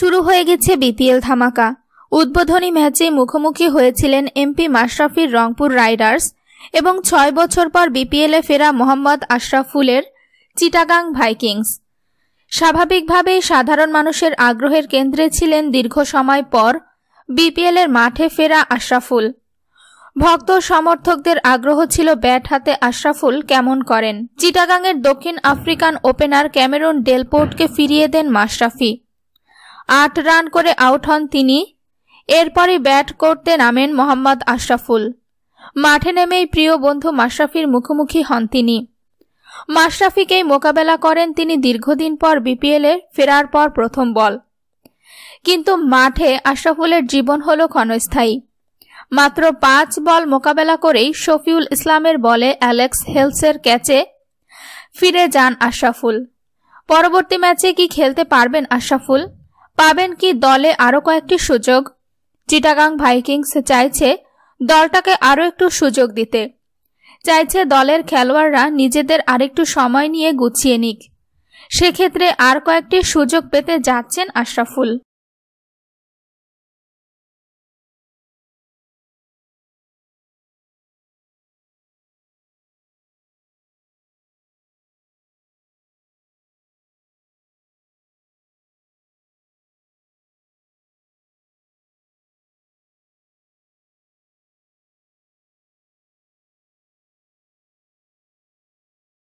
শুরু হয়ে গেছে বিপিএল ধামাকা। উদ্বোধনী ম্যাচে মুখোমুখি হয়েছিলেন এমপি মাশরাফির রংপুর রাইডার্স এবং ছয় বছর পর বিপিএলে ফেরা মোহাম্মদ আশরাফুলের চিটাগাং ভাইকিংস। স্বাভাবিকভাবেই সাধারণ মানুষের আগ্রহের কেন্দ্রে ছিলেন দীর্ঘ সময় পর বিপিএলের মাঠে ফেরা আশরাফুল। ভক্ত সমর্থকদের আগ্রহ ছিল ব্যাট হাতে আশরাফুল কেমন করেন। চিটাগাংয়ের দক্ষিণ আফ্রিকান ওপেনার ক্যামেরন ডেলপোর্টকে ফিরিয়ে দেন মাশরাফি। আট রান করে আউট হন তিনি। এরপরই ব্যাট করতে নামেন মোহাম্মদ আশরাফুল। মাঠে নেমেই প্রিয় বন্ধু মাশরাফির মুখোমুখি হন তিনি। মাশরাফিকেই মোকাবেলা করেন তিনি দীর্ঘদিন পর বিপিএলে ফেরার পর প্রথম বল। কিন্তু মাঠে আশরাফুলের জীবন হল ক্ষণস্থায়ী। মাত্র পাঁচ বল মোকাবেলা করেই শফিউল ইসলামের বলে অ্যালেক্স হেলসের ক্যাচে ফিরে যান আশরাফুল। পরবর্তী ম্যাচে কি খেলতে পারবেন আশরাফুল? পাবেন কি দলে আরও কয়েকটি সুযোগ। চিটাগাং ভাইকিংস চাইছে দলটাকে আরও একটু সুযোগ দিতে। চাইছে দলের খেলোয়াড়রা নিজেদের আরেকটু সময় নিয়ে গুছিয়ে নিক। সেক্ষেত্রে আর কয়েকটি সুযোগ পেতে যাচ্ছেন আশরাফুল।